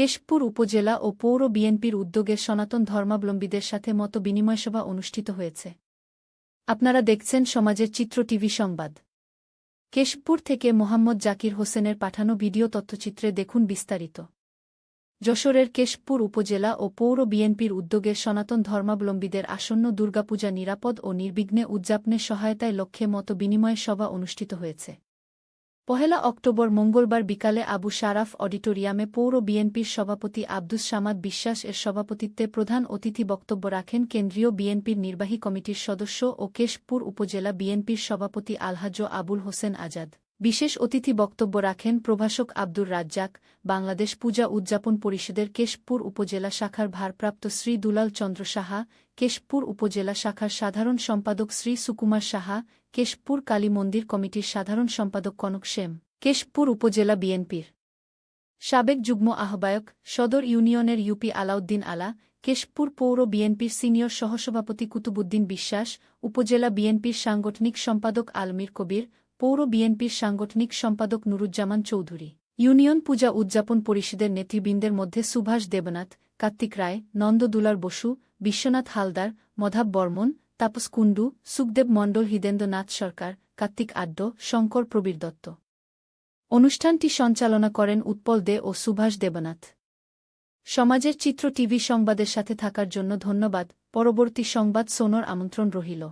কেশপুর উপজেলা ও পৌর বিএনপির উদ্যোগে সনাতন ধর্মাবলম্বীদের সাথে মত বিনিময় সভা অনুষ্ঠিত হয়েছে। আপনারা দেখছেন সমাজের চিত্র টিভি সংবাদ। কেশপুর থেকে মোহাম্মদ জাকির হোসেনের পাঠানো ভিডিও তথ্যচিত্রে দেখুন বিস্তারিত। যশোরের কেশপুর উপজেলা ও পৌর বিএনপির উদ্যোগে সনাতন ধর্মাবলম্বীদের আসন্ন দুর্গাপূজা নিরাপদ ও নির্বিঘ্নে উদযাপনের সহায়তায় লক্ষ্যে মত বিনিময় সভা অনুষ্ঠিত হয়েছে। পহেলা অক্টোবর মঙ্গলবার বিকালে আবু শারাফ অডিটোরিয়ামে পৌর বিএনপির সভাপতি আব্দুস সামাদ বিশ্বাস এর সভাপতিত্বে প্রধান অতিথি বক্তব্য রাখেন কেন্দ্রীয় বিএনপির নির্বাহী কমিটির সদস্য ও কেশপুর উপজেলা বিএনপির সভাপতি আলহাজ আবুল হোসেন আজাদ। বিশেষ অতিথি বক্তব্য রাখেন প্রভাষক আব্দুর রাজ্জাক, বাংলাদেশ পূজা উদযাপন পরিষদের কেশপুর উপজেলা শাখার ভারপ্রাপ্ত শ্রী দুলাল চন্দ্র সাহা, কেশপুর উপজেলা শাখার সাধারণ সম্পাদক শ্রী সুকুমার সাহা, কেশপুর কালী মন্দির কমিটির সাধারণ সম্পাদক কনক সেম, কেশপুর উপজেলা বিএনপির সাবেক যুগ্ম আহ্বায়ক সদর ইউনিয়নের ইউপি আলাউদ্দিন আলা, কেশপুর পৌর বিএনপির সিনিয়র সহসভাপতি কুতুবুদ্দিন বিশ্বাস, উপজেলা বিএনপির সাংগঠনিক সম্পাদক আলমির কবির পৌর বিএনপির সাংগঠনিক সম্পাদক নুরুজ্জামান চৌধুরী, ইউনিয়ন পূজা উদযাপন পরিষদের নেতৃবৃন্দের মধ্যে সুভাষ দেবনাথ, কার্তিক রায় নন্দদুলার বসু, বিশ্বনাথ হালদার, মধাব বর্মন, তাপস কুণ্ডু, সুখদেব মণ্ডল, হৃদেন্দ্রনাথ সরকার, কার্তিক আড্ড শঙ্কর প্রবীর দত্ত। অনুষ্ঠানটি সঞ্চালনা করেন উৎপল দে ও সুভাষ দেবনাথ। সমাজের চিত্র টিভি সংবাদের সাথে থাকার জন্য ধন্যবাদ। পরবর্তী সংবাদ সোনর আমন্ত্রণ রহিল।